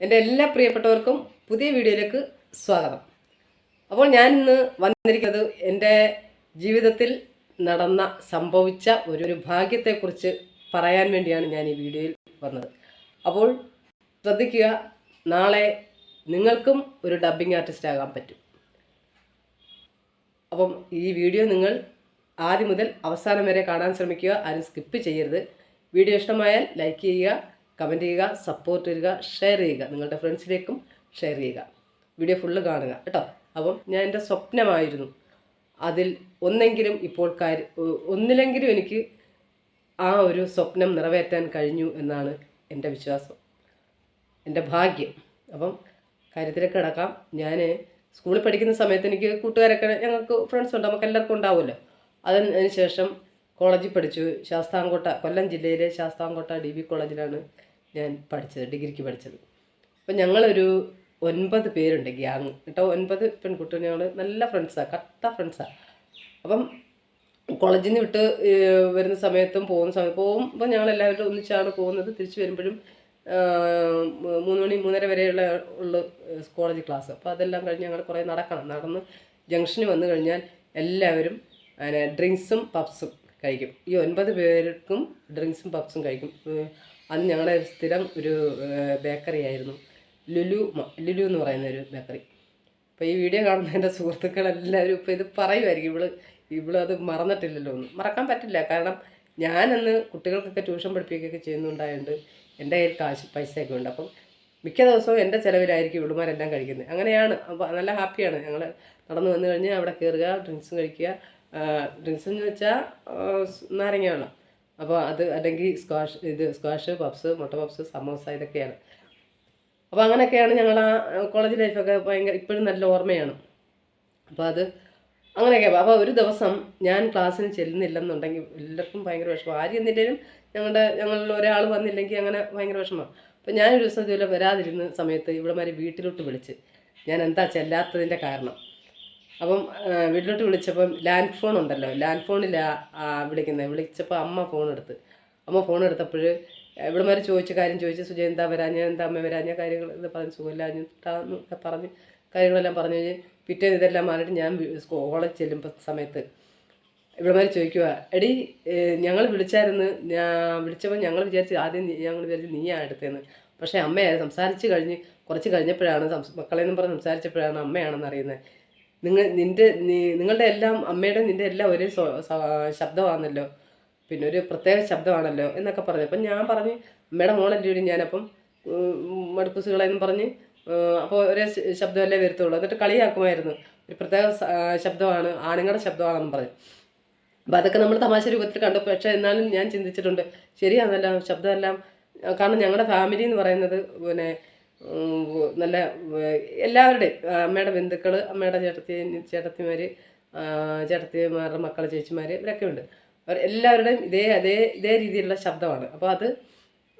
എന്റെ എല്ലാ പ്രിയപ്പെട്ടവർക്കും പുതിയ വീഡിയോയിലേക്ക് സ്വാഗതം. അപ്പോൾ ഞാൻ ഇന്ന് വന്നിരിക്കുന്നത് എന്റെ ജീവിതത്തിൽ നടന്ന സംഭവിച്ച ഒരു ഒരു ഭാഗ്യത്തെക്കുറിച്ച് പറയാൻ വേണ്ടിയാണ് ഞാൻ ഈ വീഡിയോയിൽ വന്നത്. അപ്പോൾ ശ്രദ്ധിക്കുക നാളെ നിങ്ങൾക്കും ഒരു ഡബ്ബിംഗ് ആർട്ടിസ്റ്റ് ആകാൻ പറ്റും. അപ്പം ഈ വീഡിയോ നിങ്ങൾ ആദ്യം മുതൽ അവസാനം വരെ കാണാൻ ശ്രമിക്കുക ആരും സ്കിപ്പ് ചെയ്യരുത്. വീഡിയോ ഇഷ്ടമായാൽ ലൈക്ക് ചെയ്യുക കമന്റ് ചെയ്യുക സപ്പോർട്ട് ചെയ്യുക ഷെയർ ചെയ്യുക. നിങ്ങളുടെ ഫ്രണ്ട്സിലേക്കും ഷെയർ ചെയ്യുക. വീഡിയോ ഫുള്ള് കാണുക കേട്ടോ? അപ്പം ഞാൻ എന്റെ സ്വപ്നമായിരുന്നു. അതിൽ ഒന്നെങ്കിലും ഇപ്പോൾ കാര്യ ഒന്നിലെങ്കിലും എനിക്ക് ആ ഒരു സ്വപ്നം നിറവേറ്റാൻ കഴിഞ്ഞു എന്നാണ് എന്റെ വിശ്വാസം. എന്റെ ഭാഗ്യം. അപ്പം കാര്യത്തിലേക്ക് കിടക്കാം. ഞാൻ സ്കൂളിൽ പഠിക്കുന്ന സമയത്ത് എനിക്ക് കൂട്ടുകാരൊക്കെ ഞങ്ങൾക്ക് ഫ്രണ്ട്സ് ഉണ്ട് നമുക്ക് എല്ലാവർക്കും ഉണ്ടാവുമല്ലോ. അതിന് ശേഷം കോളേജിൽ പഠിച്ചു. ശാസ്താംകോട്ട കൊല്ലം ജില്ലയിലെ ശാസ്താംകോട്ട ഡി ബി കോളേജിലാണ് ഞാൻ പഠിച്ചത് ഡിഗ്രിക്ക് പഠിച്ചത്. അപ്പം ഞങ്ങളൊരു ഒൻപത് പേരുണ്ട് ഗ്യാങ് കേട്ടോ ഒൻപത് പെൺകുട്ടികൾ ഞങ്ങൾ നല്ല ഫ്രണ്ട്സാണ് കട്ട ഫ്രണ്ട്സാണ് അപ്പം കോളേജിൽ നിന്ന് വിട്ട് വരുന്ന സമയത്തും പോകുന്ന സമയത്ത് പോകുമ്പോൾ ഞങ്ങളെല്ലാവരും ഒന്നിച്ചാണ് പോകുന്നത്. തിരിച്ചു വരുമ്പോഴും മൂന്ന് മണി മൂന്നര വരെയുള്ള ഉള്ള കോളേജ് ക്ലാസ് അപ്പോൾ അതെല്ലാം കഴിഞ്ഞ് ഞങ്ങൾ കുറേ നടക്കണം. നടന്ന് ജംഗ്ഷന് വന്ന് കഴിഞ്ഞാൽ എല്ലാവരും ഡ്രിങ്ക്സും പപ്സും കഴിക്കും. ഈ ഒൻപത് പേർക്കും ഡ്രിങ്ക്സും പപ്സും കഴിക്കും. ഞങ്ങളെ ഞങ്ങളുടെ സ്ഥിരം ഒരു ബേക്കറി ആയിരുന്നു. ലുലു ലുലു എന്ന് പറയുന്ന ഒരു ബേക്കറി അപ്പോൾ ഈ വീഡിയോ കാണുന്ന എന്റെ സുഹൃത്തുക്കളെല്ലാവരും ഇപ്പോൾ ഇത് പറയുമായിരിക്കും ഇവൾ ഇവൾ അത് മറന്നിട്ടില്ലല്ലോ എന്ന്. മറക്കാൻ പറ്റില്ല. കാരണം ഞാനന്ന് കുട്ടികൾക്കൊക്കെ ട്യൂഷൻ പഠിപ്പിക്കുകയൊക്കെ ചെയ്യുന്നുണ്ടായതുകൊണ്ട് എന്റെ കയ്യിൽ കാശ് പൈസയൊക്കെ ഉണ്ട്. അപ്പം മിക്ക ദിവസവും എന്റെ ചിലവിലായിരിക്കും ഇവിടുമാരെല്ലാം കഴിക്കുന്നത്. അങ്ങനെയാണ്. അപ്പോൾ നല്ല ഹാപ്പിയാണ് ഞങ്ങൾ നടന്നു വന്നു കഴിഞ്ഞ് അവിടെ കയറുക ഡ്രിങ്ക്സും കഴിക്കുക. ഡ്രിങ്ക്സ് എന്ന് വെച്ചാൽ നാരങ്ങ വെള്ളം. അപ്പോൾ അത് അല്ലെങ്കിൽ സ്ക്വാഷ് ഇത് സ്ക്വാഷ് പപ്സ് മുട്ട പപ്സ് സമോസ ഇതൊക്കെയാണ്. അപ്പോൾ അങ്ങനെയൊക്കെയാണ് ഞങ്ങൾ ആ കോളേജ് ലൈഫൊക്കെ ഭയങ്കര ഇപ്പോഴും നല്ല ഓർമ്മയാണ്. അപ്പോൾ അത് അങ്ങനെയൊക്കെ അപ്പോൾ ഒരു ദിവസം ഞാൻ ക്ലാസ്സിന് ചെല്ലുന്നില്ലെന്നുണ്ടെങ്കിൽ എല്ലാവർക്കും ഭയങ്കര വിഷമം. ആരും എന്നില്ലെങ്കിലും ഞങ്ങളുടെ ഞങ്ങളിൽ ഒരാൾ വന്നില്ലെങ്കിൽ അങ്ങനെ ഭയങ്കര വിഷമമാണ് അപ്പോൾ ഞാനൊരു ദിവസം ഇതുപോലെ വരാതിരുന്ന സമയത്ത് ഇവിടെമാരെ വീട്ടിലോട്ട് വിളിച്ച് ഞാൻ എന്താ ചെല്ലാത്തതിന്റെ കാരണം. അപ്പം വീട്ടിലോട്ട് വിളിച്ചപ്പം ലാൻഡ് ഫോൺ ഉണ്ടല്ലോ. ലാൻഡ് ഫോണില്ല വിളിക്കുന്നത് വിളിച്ചപ്പോൾ അമ്മ ഫോൺ എടുത്ത്. അമ്മ ഫോൺ എടുത്തപ്പോൾ ഇവിടെ മാറി ചോദിച്ച കാര്യം ചോദിച്ച് സുജയ എന്താ വരാഞ്ഞ? എന്താ അമ്മ വരാഞ്ഞ? കാര്യങ്ങൾ ഇത് പറഞ്ഞ്? എന്നൊക്കെ പറഞ്ഞ് കാര്യങ്ങളെല്ലാം പറഞ്ഞു കഴിഞ്ഞ് പിറ്റേന്ന് ഇതെല്ലാം മാറിയിട്ട് ഞാൻ കോളേജ് ചെല്ലുമ്പോൾ സമയത്ത് ഇവിടെ മാറി ചോദിക്കുക എടി ഞങ്ങൾ വിളിച്ചായിരുന്നു. ഞാൻ വിളിച്ചപ്പോൾ ഞങ്ങൾ വിചാരിച്ച് ആദ്യം ഞങ്ങൾ വിചാരിച്ച് നീയാണ് എടുത്തതെന്ന് പക്ഷേ അമ്മയായിരുന്നു സംസാരിച്ച് കഴിഞ്ഞ് കുറച്ച് കഴിഞ്ഞപ്പോഴാണ് സംസ് മക്കളെന്നും പറഞ്ഞ് സംസാരിച്ചപ്പോഴാണ് അമ്മയാണെന്ന് അറിയുന്നത് നിങ്ങൾ നിന്റെ നിങ്ങളുടെ എല്ലാം അമ്മയുടെ നിന്റെ എല്ലാം ഒരേ ശബ്ദമാണല്ലോ. പിന്നെ ഒരു പ്രത്യേക ശബ്ദമാണല്ലോ എന്നൊക്കെ പറഞ്ഞു. അപ്പം ഞാൻ പറഞ്ഞ് അമ്മയുടെ മോളല്ലേ ഒരു ഞാനപ്പം മടുപ്പുസുകളെന്നും പറഞ്ഞ് അപ്പോൾ ഒരേ ശബ്ദമല്ലേ വരത്തുള്ളൂ. എന്നിട്ട് കളിയാക്കുമായിരുന്നു. ഒരു പ്രത്യേക ശബ്ദമാണ് ആണുങ്ങളുടെ ശബ്ദമാണെന്ന് പറഞ്ഞു. അപ്പം അതൊക്കെ നമ്മൾ തമാശ രൂപത്തിൽ കണ്ടു. പക്ഷേ എന്നാലും ഞാൻ ചിന്തിച്ചിട്ടുണ്ട് ശരിയാണല്ലോ ശബ്ദമെല്ലാം കാരണം ഞങ്ങളുടെ ഫാമിലി എന്ന് പറയുന്നത് പിന്നെ നല്ല എല്ലാവരുടെയും അമ്മയുടെ ബന്ധുക്കൾ അമ്മയുടെ ചേട്ടത്തി ചേട്ടത്തിമാർ ചേട്ടത്തിമാരുടെ മക്കൾ ചേച്ചിമാർ ഇവരൊക്കെ ഉണ്ട്. അവർ എല്ലാവരുടെയും ഇതേ അതേ ഇതേ രീതിയിലുള്ള ശബ്ദമാണ്. അപ്പോൾ അത്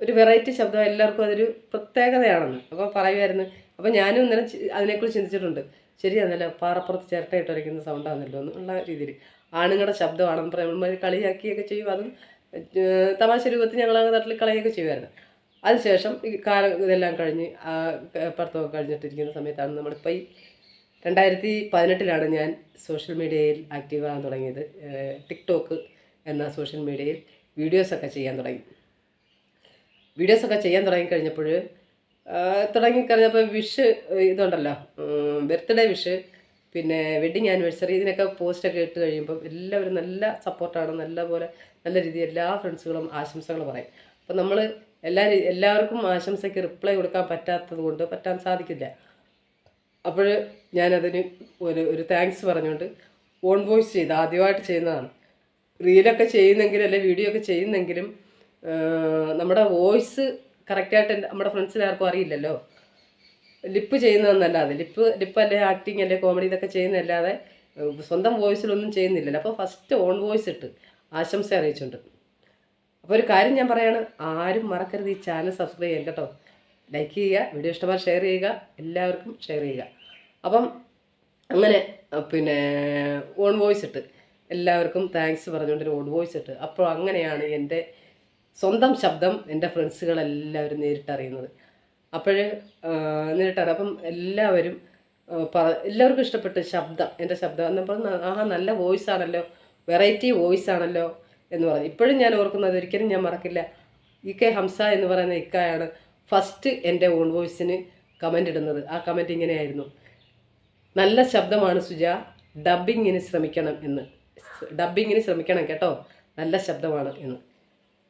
ഒരു വെറൈറ്റി ശബ്ദം എല്ലാവർക്കും അതൊരു പ്രത്യേകതയാണെന്ന്. അപ്പോൾ പറയുമായിരുന്നു അപ്പോൾ ഞാനും ഇന്നലെ അതിനെക്കുറിച്ച് ചിന്തിച്ചിട്ടുണ്ട്. ശരിയാണല്ലോ പാറപ്പുറത്ത് ചിരട്ടയിട്ട് വരയ്ക്കുന്ന സൗണ്ടാണല്ലോ എന്നുള്ള രീതിയിൽ. ആണുങ്ങളുടെ ശബ്ദമാണെന്ന് പറയുമ്പോൾ കളിയാക്കിയൊക്കെ ചെയ്യും. അതും തമാശ രൂപത്തിൽ ഞങ്ങൾ തട്ടിൽ കളിയൊക്കെ ചെയ്യുമായിരുന്നു അതിനുശേഷം ഈ കാലം ഇതെല്ലാം കഴിഞ്ഞ് ആ പഠിത്തമൊക്കെ കഴിഞ്ഞിട്ടിരിക്കുന്ന സമയത്താണ് നമ്മളിപ്പോൾ ഈ രണ്ടായിരത്തി പതിനെട്ടിലാണ് ഞാൻ സോഷ്യൽ മീഡിയയിൽ ആക്റ്റീവ് ആകാൻ തുടങ്ങിയത് ടിക്ടോക്ക് എന്ന സോഷ്യൽ മീഡിയയിൽ വീഡിയോസൊക്കെ ചെയ്യാൻ തുടങ്ങി. വീഡിയോസൊക്കെ ചെയ്യാൻ തുടങ്ങിക്കഴിഞ്ഞപ്പോൾ തുടങ്ങിക്കഴിഞ്ഞപ്പോൾ തുടങ്ങി കഴിഞ്ഞപ്പോൾ വിഷ് ഇതുണ്ടല്ലോ ബർത്ത്ഡേ വിഷ് പിന്നെ വെഡിങ് ആനിവേഴ്സറി ഇതിനൊക്കെ പോസ്റ്റൊക്കെ ഇട്ട് കഴിയുമ്പോൾ എല്ലാവരും നല്ല സപ്പോർട്ടാണ് നല്ല പോലെ നല്ല രീതിയിൽ എല്ലാ ഫ്രണ്ട്സുകളും ആശംസകൾ പറയും. അപ്പോൾ നമ്മൾ എല്ലാ എല്ലാവർക്കും ആശംസയ്ക്ക് റിപ്ലൈ കൊടുക്കാൻ പറ്റാത്തത് കൊണ്ട് പറ്റാൻ സാധിക്കില്ല. അപ്പോൾ ഞാനതിന് ഒരു ഒരു താങ്ക്സ് പറഞ്ഞുകൊണ്ട് ഓൺ വോയിസ് ചെയ്ത് ആദ്യമായിട്ട് ചെയ്യുന്നതാണ്. റീലൊക്കെ ചെയ്യുന്നെങ്കിലും അല്ലെ വീഡിയോ ഒക്കെ ചെയ്യുന്നെങ്കിലും നമ്മുടെ വോയിസ് കറക്റ്റായിട്ട് നമ്മുടെ ഫ്രണ്ട്സിന് ആർക്കും അറിയില്ലല്ലോ. ലിപ്പ് ചെയ്യുന്നതെന്നല്ലാതെ ലിപ്പ് ലിപ്പ് അല്ലെ ആക്ടിങ് അല്ലെ കോമഡി ഇതൊക്കെ ചെയ്യുന്നതല്ലാതെ സ്വന്തം വോയിസിലൊന്നും ചെയ്യുന്നില്ലല്ലോ. അപ്പോൾ ഫസ്റ്റ് ഓൺ വോയിസ് ഇട്ട് ആശംസ അറിയിച്ചുണ്ട് അപ്പോൾ ഒരു കാര്യം ഞാൻ പറയാണ് ആരും മറക്കരുത് ഈ ചാനൽ സബ്സ്ക്രൈബ് ചെയ്യാൻ കേട്ടോ. ലൈക്ക് ചെയ്യുക വീഡിയോ ഇഷ്ടമായി ഷെയർ ചെയ്യുക എല്ലാവർക്കും ഷെയർ ചെയ്യുക. അപ്പം അങ്ങനെ പിന്നെ ഓൺ വോയിസ് ഇട്ട് എല്ലാവർക്കും താങ്ക്സ് പറഞ്ഞുകൊണ്ട് ഒരു ഓൺ വോയിസ് ഇട്ട് അപ്പോൾ അങ്ങനെയാണ് എന്റെ സ്വന്തം ശബ്ദം എന്റെ ഫ്രണ്ട്സുകളെല്ലാവരും നേരിട്ടറിയുന്നത് അപ്പോൾ നേരിട്ടറിയാം. അപ്പം എല്ലാവരും പറ എല്ലാവർക്കും ഇഷ്ടപ്പെട്ട ശബ്ദം എന്റെ ശബ്ദം എന്നപ്പോൾ ആ നല്ല വോയിസ് ആണല്ലോ വെറൈറ്റി വോയിസ് ആണല്ലോ എന്ന് പറഞ്ഞു ഇപ്പോഴും ഞാൻ ഓർക്കുന്നത് ഒരിക്കലും ഞാൻ മറക്കില്ല. ഇ കെ ഹംസ എന്ന് പറയുന്ന ഇക്കയാണ് ഫസ്റ്റ് എന്റെ ഓൺ വോയിസിന് കമന്റ് ഇടുന്നത്. ആ കമന്റ് ഇങ്ങനെയായിരുന്നു. നല്ല ശബ്ദമാണ് സുജ ഡബിങ്ങിന് ശ്രമിക്കണം എന്ന്. ഡബിങ്ങിന് ശ്രമിക്കണം കേട്ടോ. നല്ല ശബ്ദമാണ് എന്ന്.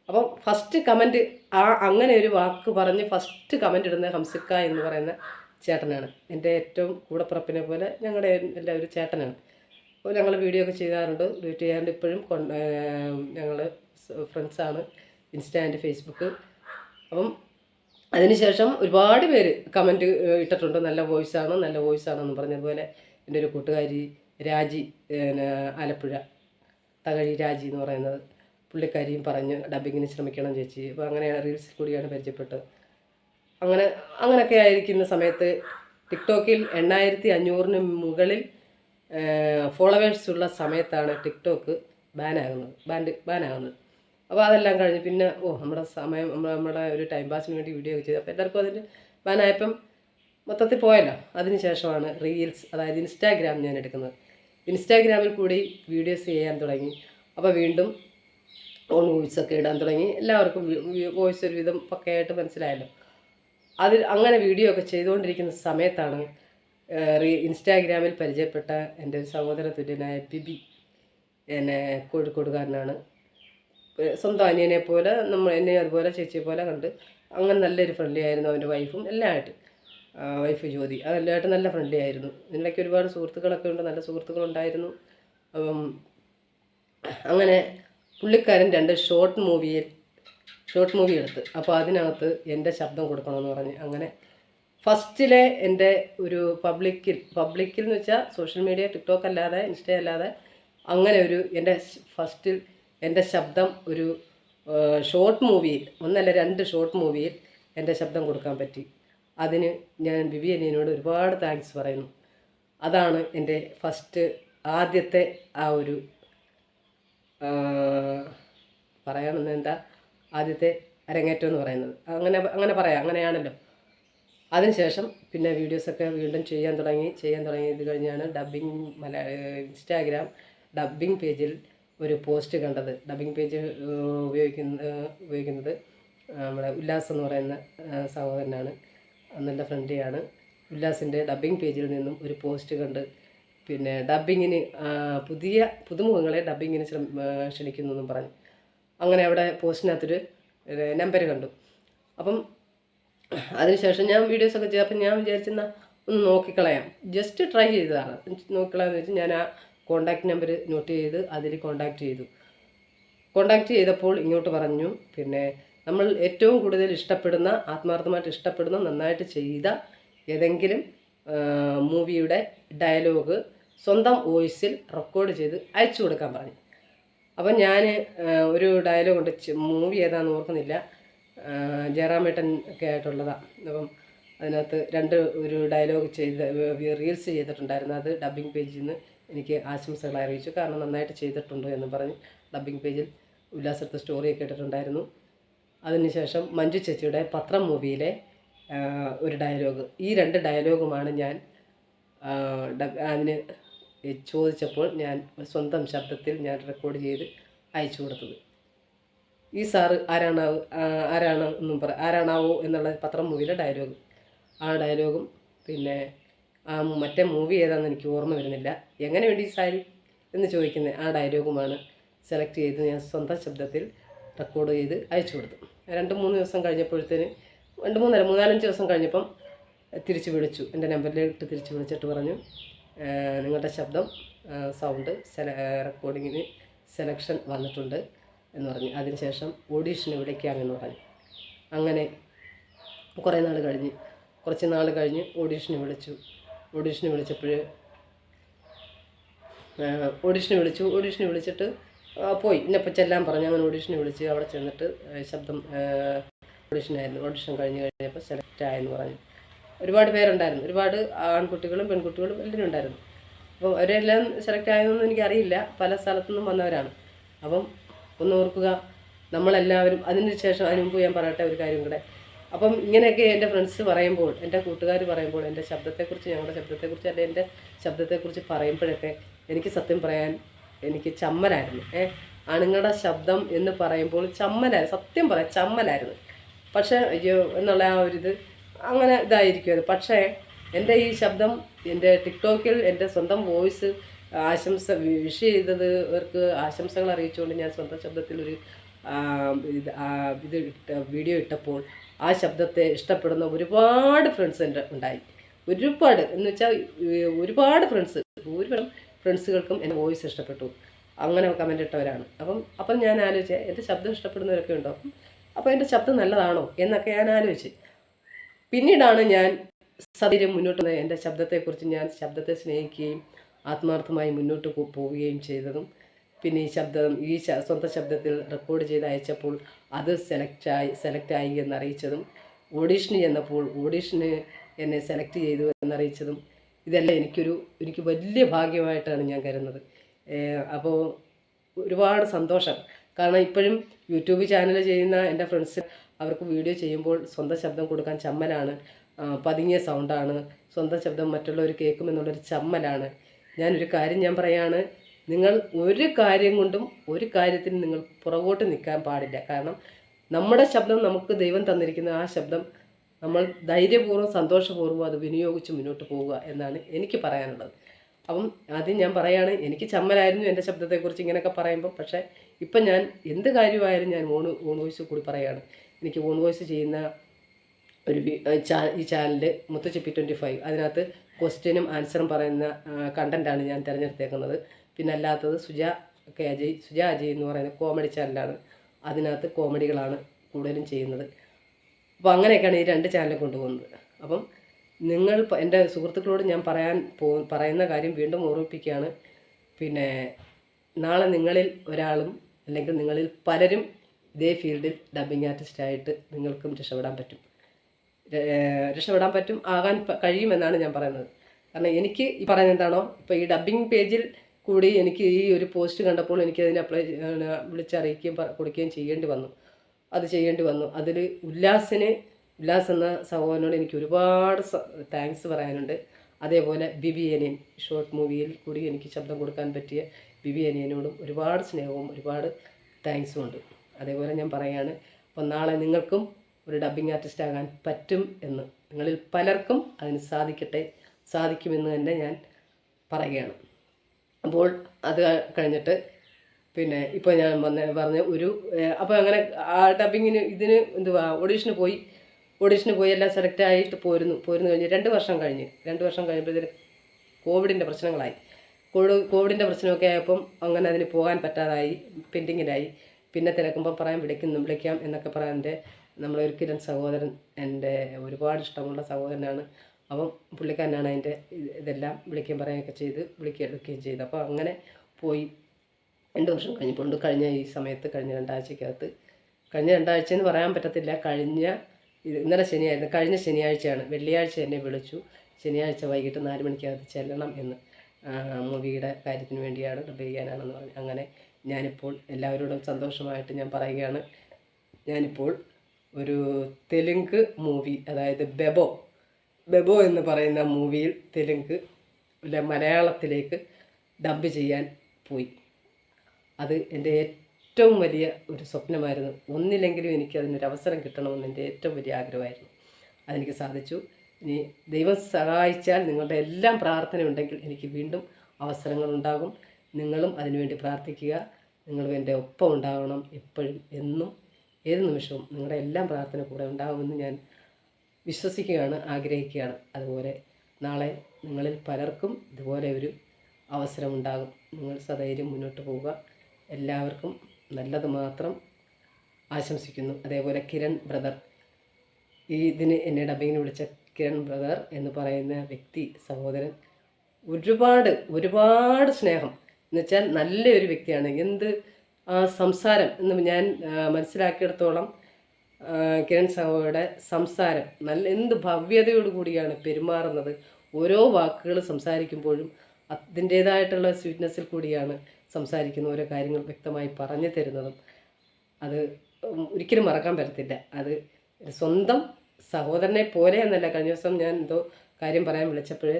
അപ്പം ഫസ്റ്റ് കമന്റ് ആ അങ്ങനെ ഒരു വാക്ക് പറഞ്ഞ് ഫസ്റ്റ് കമന്റ് ഇടുന്ന ഹംസിക്ക എന്ന് പറയുന്ന ചേട്ടനാണ്. എന്റെ ഏറ്റവും കൂടപ്പിറപ്പിനെ പോലെ ഞങ്ങളുടെ എല്ലാവരും ചേട്ടനാണ്. അപ്പോൾ ഞങ്ങൾ വീഡിയോ ഒക്കെ ചെയ്യാറുണ്ട്. വീഡിയോ ചെയ്യാറുണ്ട്. ഇപ്പോഴും ഞങ്ങൾ ഫ്രണ്ട്സാണ് ഇൻസ്റ്റാ ആൻഡ് ഫേസ്ബുക്ക്. അപ്പം അതിനുശേഷം ഒരുപാട് പേര് കമന്റ് ഇട്ടിട്ടുണ്ട്. നല്ല വോയിസ് ആണ് നല്ല വോയിസ് ആണെന്ന് പറഞ്ഞതുപോലെ എന്റെ ഒരു കൂട്ടുകാരി രാജി ആലപ്പുഴ തകഴി രാജി എന്ന് പറയുന്നത് പുള്ളിക്കാരിയും പറഞ്ഞ് ഡബിങ്ങിന് ശ്രമിക്കണം ചേച്ചി. അപ്പോൾ അങ്ങനെ റീൽസിൽ കൂടിയാണ് പരിചയപ്പെട്ടത്. അങ്ങനെ അങ്ങനെയൊക്കെ ആയിരിക്കുന്ന സമയത്ത് ടിക്ടോക്കിൽ എണ്ണായിരത്തി അഞ്ഞൂറിന് മുകളിൽ ഫോളോവേഴ്സ് ഉള്ള സമയത്താണ് ടിക്ടോക്ക് ബാനാകുന്നത്. ബാൻഡ് ബാനാകുന്നത്. അപ്പോൾ അതെല്ലാം കഴിഞ്ഞ് പിന്നെ ഓ നമ്മുടെ സമയം നമ്മുടെ ഒരു ടൈം പാസിന് വേണ്ടി വീഡിയോ ചെയ്തു. അപ്പോൾ എല്ലാവർക്കും അതിന്റെ ബാനായപ്പം മൊത്തത്തിൽ പോയല്ലോ. അതിന് ശേഷമാണ് റീൽസ് അതായത് ഇൻസ്റ്റാഗ്രാം ഞാൻ എടുക്കുന്നത്. ഇൻസ്റ്റാഗ്രാമിൽ കൂടി വീഡിയോസ് ചെയ്യാൻ തുടങ്ങി. അപ്പോൾ വീണ്ടും ഓൺ വോയിസൊക്കെ ഇടാൻ തുടങ്ങി. എല്ലാവർക്കും വോയിസ് ഒരുവിധം പക്കയായിട്ട് മനസ്സിലായല്ലോ. അതിൽ അങ്ങനെ വീഡിയോ ഒക്കെ ചെയ്തുകൊണ്ടിരിക്കുന്ന സമയത്താണ് ഇൻസ്റ്റാഗ്രാമിൽ പരിചയപ്പെട്ട എന്റെ ഒരു സഹോദര തുല്യനായ ബിബി എന്നെ കോഴിക്കോടുകാരനാണ് സ്വന്തം അനിയനെ പോലെ നമ്മൾ എന്നെ അതുപോലെ ചേച്ചിയെ പോലെ കണ്ട് അങ്ങനെ നല്ലൊരു ഫ്രണ്ട്ലി ആയിരുന്നു അവന്റെ വൈഫും എല്ലാമായിട്ട് വൈഫ് ജ്യോതി അതെല്ലാമായിട്ട് നല്ല ഫ്രണ്ട്ലി ആയിരുന്നു. ഇതിലൊക്കെ ഒരുപാട് സുഹൃത്തുക്കളൊക്കെ ഉണ്ട് നല്ല സുഹൃത്തുക്കളുണ്ടായിരുന്നു. അപ്പം അങ്ങനെ പുള്ളിക്കാരൻ രണ്ട് ഷോർട്ട് മൂവിയിൽ ഷോർട്ട് മൂവി എടുത്ത്. അപ്പോൾ അതിനകത്ത് എന്റെ ശബ്ദം കൊടുക്കണമെന്ന് പറഞ്ഞ് അങ്ങനെ ഫസ്റ്റിലെ എന്റെ ഒരു പബ്ലിക്കിൽ പബ്ലിക്കിൽ എന്ന് വെച്ചാൽ സോഷ്യൽ മീഡിയ ടിക്ടോക്ക് അല്ലാതെ ഇൻസ്റ്റ അല്ലാതെ അങ്ങനെ ഒരു എന്റെ ഫസ്റ്റിൽ എന്റെ ശബ്ദം ഒരു ഷോർട്ട് മൂവിയിൽ ഒന്നല്ല രണ്ട് ഷോർട്ട് മൂവിയിൽ എന്റെ ശബ്ദം കൊടുക്കാൻ പറ്റി. അതിന് ഞാൻ ബിബി അനിയനോട് ഒരുപാട് താങ്ക്സ് പറയുന്നു. അതാണ് എന്റെ ഫസ്റ്റ് ആദ്യത്തെ ആ ഒരു പറയണമെന്ന് എന്താ? ആദ്യത്തെ അരങ്ങേറ്റം എന്ന് പറയുന്നത്. അങ്ങനെ അങ്ങനെ പറയാം. അങ്ങനെയാണല്ലോ. അതിനുശേഷം പിന്നെ വീഡിയോസൊക്കെ വീണ്ടും ചെയ്യാൻ തുടങ്ങി ചെയ്യാൻ തുടങ്ങി. ഇത് കഴിഞ്ഞാണ് ഡബ്ബിങ് മല ഇൻസ്റ്റാഗ്രാം ഡബ്ബിങ് പേജിൽ ഒരു പോസ്റ്റ് കണ്ടത്. ഡബ്ബിങ് പേജ് ഉപയോഗിക്കുന്ന ഉപയോഗിക്കുന്നത് നമ്മുടെ ഉല്ലാസ് എന്ന് പറയുന്ന സഹോദരനാണ്. നല്ല ഫ്രണ്ടിയാണ്. ഉല്ലാസിന്റെ ഡബ്ബിങ് പേജിൽ നിന്നും ഒരു പോസ്റ്റ് കണ്ട് പിന്നെ ഡബ്ബിങ്ങിന് പുതിയ പുതുമുഖങ്ങളെ ഡബ്ബിങ്ങിന് ക്ഷണിക്കുന്നു എന്നും പറഞ്ഞു. അങ്ങനെ അവിടെ പോസ്റ്റിനകത്തൊരു നമ്പർ കണ്ടു. അപ്പം അതിനുശേഷം ഞാൻ വീഡിയോസൊക്കെ ചെയ്തപ്പോൾ ഞാൻ വിചാരിച്ചെന്ന ഒന്ന് നോക്കിക്കളയാം. ജസ്റ്റ് ട്രൈ ചെയ്തതാണ്. നോക്കിക്കളയാന്ന് വെച്ചാൽ ഞാൻ ആ കോണ്ടാക്ട് നമ്പർ നോട്ട് ചെയ്ത് അതിൽ കോണ്ടാക്ട് ചെയ്തു. കോണ്ടാക്ട് ചെയ്തപ്പോൾ ഇങ്ങോട്ട് പറഞ്ഞു പിന്നെ നമ്മൾ ഏറ്റവും കൂടുതൽ ഇഷ്ടപ്പെടുന്ന ആത്മാർത്ഥമായിട്ട് ഇഷ്ടപ്പെടുന്ന നന്നായിട്ട് ചെയ്ത ഏതെങ്കിലും മൂവിയുടെ ഡയലോഗ് സ്വന്തം വോയിസിൽ റെക്കോർഡ് ചെയ്ത് അയച്ചു കൊടുക്കാൻ പറഞ്ഞു. അപ്പം ഞാൻ ഒരു ഡയലോഗ് ഉണ്ട് മൂവി ഏതാണെന്ന് ഓർക്കുന്നില്ല. ജയറാമേട്ടൻ ഒക്കെ ആയിട്ടുള്ളതാണ് അപ്പം അതിനകത്ത് രണ്ട് ഒരു ഡയലോഗ് ചെയ്ത് റീൽസ് ചെയ്തിട്ടുണ്ടായിരുന്നു. അത് ഡബ്ബിംഗ് പേജിൽ നിന്ന് എനിക്ക് ആശംസകൾ അറിയിച്ചു. കാരണം നന്നായിട്ട് ചെയ്തിട്ടുണ്ട് എന്ന് പറഞ്ഞ് ഡബ്ബിംഗ് പേജിൽ ഉല്ലാസത്തെ സ്റ്റോറിയൊക്കെ ഇട്ടിട്ടുണ്ടായിരുന്നു. അതിനുശേഷം മഞ്ജു ചേച്ചിയുടെ പത്രം മൂവിയിലെ ഒരു ഡയലോഗ് ഈ രണ്ട് ഡയലോഗുമാണ് ഞാൻ അതിന് ചോദിച്ചപ്പോൾ ഞാൻ സ്വന്തം ശബ്ദത്തിൽ ഞാൻ റെക്കോർഡ് ചെയ്ത് അയച്ചു കൊടുത്തത്. ഈ സാറ് ആരാണ് ആരാണ് എന്നും പറ ആരാണാവോ എന്നുള്ള പത്രം മൂവിയിലെ ഡയലോഗ് ആ ഡയലോഗും പിന്നെ ആ മറ്റേ മൂവി ഏതാണെന്ന് എനിക്ക് ഓർമ്മ വരുന്നില്ല. എങ്ങനെ വേണ്ടി സാരി എന്ന് ചോദിക്കുന്നത് ആ ഡയലോഗുമാണ് സെലക്ട് ചെയ്ത് ഞാൻ സ്വന്തം ശബ്ദത്തിൽ റെക്കോർഡ് ചെയ്ത് അയച്ചു കൊടുത്തു. രണ്ട് മൂന്ന് ദിവസം കഴിഞ്ഞപ്പോഴത്തേന് രണ്ട് മൂന്നര മൂന്നാലഞ്ച് ദിവസം കഴിഞ്ഞപ്പം തിരിച്ച് വിളിച്ചു. എന്റെ നമ്പറിലിട്ട് തിരിച്ച് വിളിച്ചിട്ട് പറഞ്ഞു നിങ്ങളുടെ ശബ്ദം സൗണ്ട് സെല റെക്കോർഡിങ്ങിന് സെലക്ഷൻ വന്നിട്ടുണ്ട്. എന്ന് പറഞ്ഞു. അതിനുശേഷം ഓഡീഷന് വിളിക്കാമെന്ന് പറഞ്ഞു. അങ്ങനെ കുറേ നാൾ കഴിഞ്ഞ് കുറച്ച് നാൾ കഴിഞ്ഞ് ഓഡീഷന് വിളിച്ചു. ഓഡീഷന് വിളിച്ചപ്പോൾ ഓഡീഷന് വിളിച്ചു. ഓഡീഷന് വിളിച്ചിട്ട് പോയി. ഇന്നപ്പോൾ ചെല്ലാൻ പറഞ്ഞു. അങ്ങനെ ഓഡീഷന് വിളിച്ച് അവിടെ ചെന്നിട്ട് ശബ്ദം ഓഡീഷനായിരുന്നു ഓഡീഷൻ കഴിഞ്ഞ് കഴിഞ്ഞപ്പോൾ സെലക്ട് ആയെന്ന് പറഞ്ഞു. ഒരുപാട് പേരുണ്ടായിരുന്നു. ഒരുപാട് ആൺകുട്ടികളും പെൺകുട്ടികളും എല്ലാവരും ഉണ്ടായിരുന്നു. അപ്പോൾ അവരെല്ലാം സെലക്ട് ആയതൊന്നും എനിക്കറിയില്ല. പല സ്ഥലത്തു നിന്നും വന്നവരാണ്. അപ്പം ഒന്ന് ഓർക്കുക നമ്മളെല്ലാവരും അതിന് ശേഷം അതിന് മുമ്പ് ഞാൻ പറയട്ടെ ഒരു കാര്യം കൂടെ. അപ്പം ഇങ്ങനെയൊക്കെ എന്റെ ഫ്രണ്ട്സ് പറയുമ്പോൾ എന്റെ കൂട്ടുകാർ പറയുമ്പോൾ എന്റെ ശബ്ദത്തെക്കുറിച്ച് ഞങ്ങളുടെ ശബ്ദത്തെക്കുറിച്ച് അല്ലെങ്കിൽ എന്റെ ശബ്ദത്തെക്കുറിച്ച് പറയുമ്പോഴൊക്കെ എനിക്ക് സത്യം പറയാൻ എനിക്ക് ചമ്മലായിരുന്നു. ഏ ആണുങ്ങളുടെ ശബ്ദം എന്ന് പറയുമ്പോൾ ചമ്മലായിരുന്നു. സത്യം പറയാം ചമ്മലായിരുന്നു. പക്ഷേ അയ്യോ എന്നുള്ള ആ ഒരു ഇത് അങ്ങനെ ഇതായിരിക്കും അത് പക്ഷേ എന്റെ ഈ ശബ്ദം എന്റെ ടിക്ടോക്കിൽ എന്റെ സ്വന്തം വോയിസ് ആശംസ വിഷ് ചെയ്തത് അവർക്ക് ആശംസകൾ അറിയിച്ചുകൊണ്ട് ഞാൻ സ്വന്തം ശബ്ദത്തിൽ ഒരു ഇത് ഇത് വീഡിയോ ഇട്ടപ്പോൾ ആ ശബ്ദത്തെ ഇഷ്ടപ്പെടുന്ന ഒരുപാട് ഫ്രണ്ട്സ് എന്റെ ഉണ്ടായി. ഒരുപാട് എന്ന് വെച്ചാൽ ഒരുപാട് ഫ്രണ്ട്സ് ഭൂരിപക്ഷം ഫ്രണ്ട്സുകൾക്കും എന്റെ വോയിസ് ഇഷ്ടപ്പെട്ടു. അങ്ങനെ കമന്റ് ഇട്ടവരാണ്. അപ്പം അപ്പം ഞാൻ ആലോചിച്ചത് എന്റെ ശബ്ദം ഇഷ്ടപ്പെടുന്നവരൊക്കെ ഉണ്ടോ? അപ്പം അപ്പോൾ എന്റെ ശബ്ദം നല്ലതാണോ? എന്നൊക്കെ ഞാൻ ആലോചിച്ച്. പിന്നീടാണ് ഞാൻ സൗകര്യം മുന്നോട്ട് എന്റെ ശബ്ദത്തെക്കുറിച്ച് ഞാൻ ശബ്ദത്തെ സ്നേഹിക്കുകയും ആത്മാർത്ഥമായി മുന്നോട്ട് പോവുകയും ചെയ്തതും. പിന്നെ ഈ ശബ്ദം ഈ സ്വന്തം ശബ്ദത്തിൽ റെക്കോർഡ് ചെയ്ത് അയച്ചപ്പോൾ അത് സെലക്ട് ആയി എന്നറിയിച്ചതും. ഓഡീഷന് ചെന്നപ്പോൾ ഓഡീഷന് എന്നെ സെലക്ട് ചെയ്തു എന്നറിയിച്ചതും. ഇതെല്ലാം എനിക്കൊരു എനിക്ക് വലിയ ഭാഗ്യമായിട്ടാണ് ഞാൻ കരുതുന്നത്. അപ്പോൾ ഒരുപാട് സന്തോഷം. കാരണം ഇപ്പോഴും യൂട്യൂബ് ചാനൽ ചെയ്യുന്ന എന്റെ ഫ്രണ്ട്സ് അവർക്ക് വീഡിയോ ചെയ്യുമ്പോൾ സ്വന്തം ശബ്ദം കൊടുക്കാൻ ചമ്മലാണ്. പതുങ്ങിയ സൗണ്ടാണ് സ്വന്തം ശബ്ദം മറ്റുള്ളവർ കേൾക്കുമെന്നുള്ളൊരു ചമ്മലാണ്. ഞാനൊരു കാര്യം ഞാൻ പറയാണ്. നിങ്ങൾ ഒരു കാര്യം കൊണ്ടും ഒരു കാര്യത്തിന് നിങ്ങൾ പുറകോട്ട് നിൽക്കാൻ പാടില്ല. കാരണം നമ്മുടെ ശബ്ദം നമുക്ക് ദൈവം തന്നിരിക്കുന്ന ആ ശബ്ദം നമ്മൾ ധൈര്യപൂർവം സന്തോഷപൂർവം അത് വിനിയോഗിച്ച് മുന്നോട്ട് പോവുക എന്നാണ് എനിക്ക് പറയാനുള്ളത്. അപ്പം ആദ്യം ഞാൻ പറയാണ് എനിക്ക് ചമ്മലായിരുന്നു എന്റെ ശബ്ദത്തെക്കുറിച്ച് ഇങ്ങനെയൊക്കെ പറയുമ്പോൾ പക്ഷേ ഇപ്പം ഞാൻ എന്ത് കാര്യമായാലും ഞാൻ ഓൺ ഓൺ വോയിസ് കൂടി പറയുകയാണ് എനിക്ക് ഓൺ വോയിസ് ചെയ്യുന്ന ഒരു ഈ ചാനൽ മുത്തച്ചിപ്പി ട്വന്റി ഫൈവ് അതിനകത്ത് ക്വസ്റ്റ്യനും ആൻസറും പറയുന്ന കണ്ടന്റാണ് ഞാൻ തിരഞ്ഞെടുത്തേക്കുന്നത്. പിന്നെ അല്ലാത്തത് സുജ കെ അജയ് സുജ അജയ് എന്ന് പറയുന്ന കോമഡി ചാനലാണ് അതിനകത്ത് കോമഡികളാണ് കൂടുതലും ചെയ്യുന്നത്. അപ്പോൾ അങ്ങനെയൊക്കെയാണ് ഈ രണ്ട് ചാനലും കൊണ്ടുപോകുന്നത്. അപ്പം നിങ്ങൾ എന്റെ സുഹൃത്തുക്കളോട് ഞാൻ പറയാൻ പോ പറയുന്ന കാര്യം വീണ്ടും ഓർമ്മിപ്പിക്കുകയാണ്. പിന്നെ നാളെ നിങ്ങളിൽ ഒരാളും അല്ലെങ്കിൽ നിങ്ങളിൽ പലരും ഇതേ ഫീൽഡിൽ ഡബിങ് ആർട്ടിസ്റ്റായിട്ട് നിങ്ങൾക്കും രക്ഷപ്പെടാൻ പറ്റും. രക്ഷപ്പെടാൻ പറ്റും ആകാൻ കഴിയുമെന്നാണ് ഞാൻ പറയുന്നത്. കാരണം എനിക്ക് ഈ പറയുന്നത് എന്താണോ ഇപ്പോൾ ഈ ഡബ്ബിംഗ് പേജിൽ കൂടി എനിക്ക് ഈ ഒരു പോസ്റ്റ് കണ്ടപ്പോൾ എനിക്ക് അതിനെ അപ്ലൈ വിളിച്ചറിയിക്കുകയും കൊടുക്കുകയും ചെയ്യേണ്ടി വന്നു. അത് ചെയ്യേണ്ടി വന്നു. അതിൽ ഉല്ലാസിന് ഉല്ലാസ് എന്ന സഹോദരനോട് എനിക്ക് ഒരുപാട് താങ്ക്സ് പറയാനുണ്ട്. അതേപോലെ ബിബിയനിയൻ ഷോർട്ട് മൂവിയിൽ കൂടി എനിക്ക് ശബ്ദം കൊടുക്കാൻ പറ്റിയ ബിബിയനിയനോടും ഒരുപാട് സ്നേഹവും ഒരുപാട് താങ്ക്സും ഉണ്ട്. അതേപോലെ ഞാൻ പറയുകയാണ് അപ്പോൾ നാളെ നിങ്ങൾക്കും ഒരു ഡബ്ബിംഗ് ആർട്ടിസ്റ്റ് ആകാൻ പറ്റും എന്ന്. നിങ്ങളിൽ പലർക്കും അതിന് സാധിക്കട്ടെ സാധിക്കുമെന്ന് തന്നെ ഞാൻ പറയുകയാണ്. അപ്പോൾ അത് കഴിഞ്ഞിട്ട് പിന്നെ ഇപ്പോൾ ഞാൻ വന്ന പറഞ്ഞ ഒരു അപ്പോൾ അങ്ങനെ ആ ഡബിങ്ങിന് ഇതിന് എന്തുവാ ഓഡീഷന് പോയി ഓഡീഷന് പോയി എല്ലാം സെലക്ട് ആയിട്ട് പോരുന്നു. പോരുന്നു കഴിഞ്ഞ് രണ്ട് വർഷം കഴിഞ്ഞ്. രണ്ട് വർഷം കഴിഞ്ഞപ്പോഴത്തേന് കോവിഡിന്റെ പ്രശ്നങ്ങളായി. കോവിഡ് കോവിഡിന്റെ പ്രശ്നമൊക്കെ ആയപ്പം അങ്ങനെ അതിന് പോകാൻ പറ്റാതായി പെൻഡിങ്ങിലായി പിന്നെ തിരക്കുമ്പോൾ പറയാൻ വിളിക്കുന്നു വിളിക്കാം എന്നൊക്കെ പറയാൻ നമ്മളെ ഒരു കിരൺ സഹോദരൻ എന്റെ ഒരുപാട് ഇഷ്ടമുള്ള സഹോദരനാണ്. അപ്പം പുള്ളിക്കാരനാണ് അതിന്റെ ഇതെല്ലാം വിളിക്കുകയും പറയുകയൊക്കെ ചെയ്ത് വിളിക്കുകയും ചെയ്തു. അപ്പോൾ അങ്ങനെ പോയി. രണ്ട് വർഷം കഴിഞ്ഞപ്പോൾ കഴിഞ്ഞ ഈ സമയത്ത് കഴിഞ്ഞ രണ്ടാഴ്ചക്കകത്ത്. കഴിഞ്ഞ രണ്ടാഴ്ച എന്ന് പറയാൻ പറ്റത്തില്ല. കഴിഞ്ഞ ഇന്നലെ ശനിയായിരുന്നു. കഴിഞ്ഞ ശനിയാഴ്ചയാണ്. വെള്ളിയാഴ്ച എന്നെ വിളിച്ചു. ശനിയാഴ്ച വൈകിട്ട് നാല് മണിക്കകത്ത് ചെല്ലണം എന്ന്. മൂവിയുടെ കാര്യത്തിന് വേണ്ടിയാണ് ഡബ് ചെയ്യാനാണെന്ന് പറഞ്ഞു. അങ്ങനെ ഞാനിപ്പോൾ എല്ലാവരോടും സന്തോഷമായിട്ട് ഞാൻ പറയുകയാണ്. ഞാനിപ്പോൾ ഒരു തെലുങ്ക് മൂവി അതായത് ബെബോ. ബെബോ എന്ന് പറയുന്ന മൂവിയിൽ തെലുങ്ക് അല്ലെ മലയാളത്തിലേക്ക് ഡബ് ചെയ്യാൻ പോയി. അത് എന്റെ ഏറ്റവും വലിയ ഒരു സ്വപ്നമായിരുന്നു. ഒന്നില്ലെങ്കിലും എനിക്ക് അതിനൊരു അവസരം കിട്ടണമെന്ന് എന്റെ ഏറ്റവും വലിയ ആഗ്രഹമായിരുന്നു. അതെനിക്ക് സാധിച്ചു. ഇനി ദൈവം സഹായിച്ചാൽ നിങ്ങളുടെ എല്ലാം പ്രാർത്ഥന ഉണ്ടെങ്കിൽ എനിക്ക് വീണ്ടും അവസരങ്ങൾ ഉണ്ടാകും. നിങ്ങളും അതിനുവേണ്ടി പ്രാർത്ഥിക്കുക. നിങ്ങളും എന്റെ ഒപ്പം ഉണ്ടാവണം എപ്പോഴും എന്നും. ഏത് നിമിഷവും നിങ്ങളുടെ എല്ലാം പ്രാർത്ഥന കൂടെ ഉണ്ടാകുമെന്ന് ഞാൻ വിശ്വസിക്കുകയാണ് ആഗ്രഹിക്കുകയാണ്. അതുപോലെ നാളെ നിങ്ങളിൽ പലർക്കും ഇതുപോലെ ഒരു അവസരമുണ്ടാകും നിങ്ങൾ സധൈര്യം മുന്നോട്ട് പോവുക. എല്ലാവർക്കും നല്ലത് മാത്രം ആശംസിക്കുന്നു. അതേപോലെ കിരൺ ബ്രദർ. ഈ ഇതിന് എന്നെ ഡബിങ്ങിന് വിളിച്ച കിരൺ ബ്രദർ എന്ന് പറയുന്ന വ്യക്തി സഹോദരൻ ഒരുപാട് ഒരുപാട് സ്നേഹം. എന്നുവെച്ചാൽ നല്ലൊരു വ്യക്തിയാണ്. എന്ത് സംസാരം എന്ന് ഞാൻ മനസ്സിലാക്കിയിടത്തോളം കിരൺ സഹോയുടെ സംസാരം നല്ല എന്ത് ഭവ്യതയോട് കൂടിയാണ് പെരുമാറുന്നത്. ഓരോ വാക്കുകൾ സംസാരിക്കുമ്പോഴും അതിന്റേതായിട്ടുള്ള സ്വീറ്റ്നെസ്സിൽ കൂടിയാണ് സംസാരിക്കുന്ന ഓരോ കാര്യങ്ങൾ വ്യക്തമായി പറഞ്ഞു തരുന്നതും. അത് ഒരിക്കലും മറക്കാൻ പറ്റത്തില്ല. അത് സ്വന്തം സഹോദരനെ പോലെ എന്നല്ല. കഴിഞ്ഞ ദിവസം ഞാൻ എന്തോ കാര്യം പറയാൻ വിളിച്ചപ്പോൾ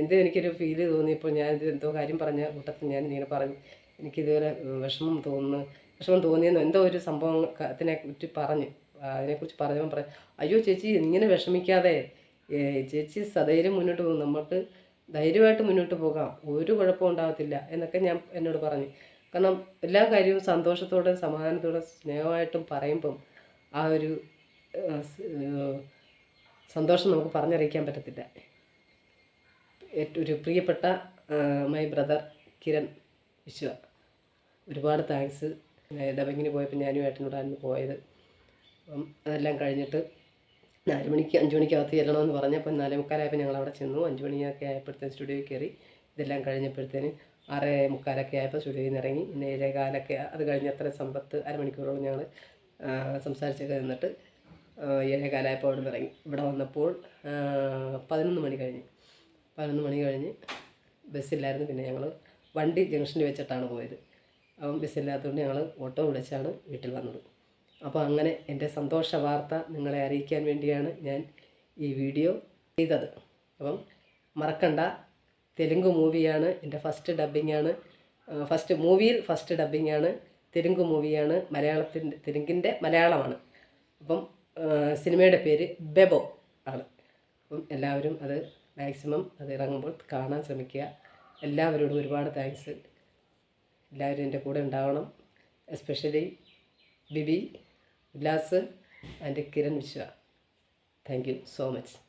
എന്തോ എനിക്കൊരു ഫീൽ തോന്നിയപ്പോൾ ഞാൻ എന്തോ കാര്യം പറഞ്ഞ കൂട്ടത്തിൽ ഞാൻ ഇങ്ങനെ പറഞ്ഞു. എനിക്കിതുവരെ വിഷമം തോന്നുന്നു വിഷമം തോന്നിയെന്ന് എന്തോ ഒരു സംഭവം അതിനെ കുറിച്ച് പറഞ്ഞു അതിനെക്കുറിച്ച് പറഞ്ഞപ്പോൾ പറയാം അയ്യോ ചേച്ചി ഇങ്ങനെ വിഷമിക്കാതെ ചേച്ചി സധൈര്യം മുന്നോട്ട് പോകും നമുക്ക് ധൈര്യമായിട്ട് മുന്നോട്ട് പോകാം ഒരു കുഴപ്പവും ഉണ്ടാകത്തില്ല എന്നൊക്കെ ഞാൻ എന്നോട് പറഞ്ഞു. കാരണം എല്ലാ കാര്യവും സന്തോഷത്തോടെ സമാധാനത്തോടെ സ്നേഹമായിട്ടും പറയുമ്പം ആ ഒരു സന്തോഷം നമുക്ക് പറഞ്ഞറിയിക്കാൻ പറ്റത്തില്ല. ഒരു പ്രിയപ്പെട്ട മൈ ബ്രദർ കിരൺ വിശ്വ. ഒരുപാട് താങ്ക്സ് ഡബിങ്ങിന് പോയപ്പോൾ ഞാനും ഏട്ടനോടായിരുന്നു പോയത്. അപ്പം അതെല്ലാം കഴിഞ്ഞിട്ട് നാല് മണിക്ക് അഞ്ച് മണിക്കകത്ത് ചെല്ലണമെന്ന് പറഞ്ഞപ്പോൾ നാലേ മുക്കാലായപ്പോൾ ഞങ്ങൾ അവിടെ ചെന്നു. അഞ്ച് മണിയൊക്കെ ആയപ്പോഴത്തേന് സ്റ്റുഡിയോയിൽ കയറി ഇതെല്ലാം കഴിഞ്ഞപ്പോഴത്തേന് ആറേ മുക്കാലൊക്കെ ആയപ്പോൾ സ്റ്റുഡിയോയിൽ നിന്ന് ഇറങ്ങി. പിന്നെ ഏഴേ കാലൊക്കെ അത് കഴിഞ്ഞ് അത്ര സമ്പത്ത് അരമണിക്കൂറോളം ഞങ്ങൾ സംസാരിച്ചൊക്കെ നിന്നിട്ട് ആ, ഏഴേ കാലമായപ്പോൾ അവിടെ നിന്ന് ഇറങ്ങി. ഇവിടെ വന്നപ്പോൾ പതിനൊന്ന് മണി കഴിഞ്ഞ്. പതിനൊന്ന് മണി കഴിഞ്ഞ് ബസ്സില്ലായിരുന്നു. പിന്നെ ഞങ്ങൾ വണ്ടി ജംഗ്ഷനിൽ വെച്ചിട്ടാണ് പോയത്. അപ്പം ബസ്സില്ലാത്തതുകൊണ്ട് ഞങ്ങൾ ഓട്ടോ വിളിച്ചാണ് വീട്ടിൽ വന്നത്. അപ്പോൾ അങ്ങനെ എന്റെ സന്തോഷ വാർത്ത നിങ്ങളെ അറിയിക്കാൻ വേണ്ടിയാണ് ഞാൻ ഈ വീഡിയോ ചെയ്തത്. അപ്പം മറക്കണ്ട തെലുങ്ക് മൂവിയാണ് എന്റെ ഫസ്റ്റ് ഡബ്ബിംഗ് ആണ്. ഫസ്റ്റ് മൂവിയിൽ ഫസ്റ്റ് ഡബ്ബിംഗ് ആണ്. തെലുങ്ക് മൂവിയാണ് മലയാളത്തിന്റെ തെലുങ്കിന്റെ മലയാളമാണ്. അപ്പം സിനിമയുടെ പേര് ബെബോ ആണ്. അപ്പം എല്ലാവരും അത് മാക്സിമം അത് ഇറങ്ങുമ്പോൾ കാണാൻ ശ്രമിക്കുക. എല്ലാവരോടും ഒരുപാട് താങ്ക്സ് എല്ലാവരും എന്റെ കൂടെ ഉണ്ടാവണം. Especially BB Ullas and Kiran Vishwa thank you so much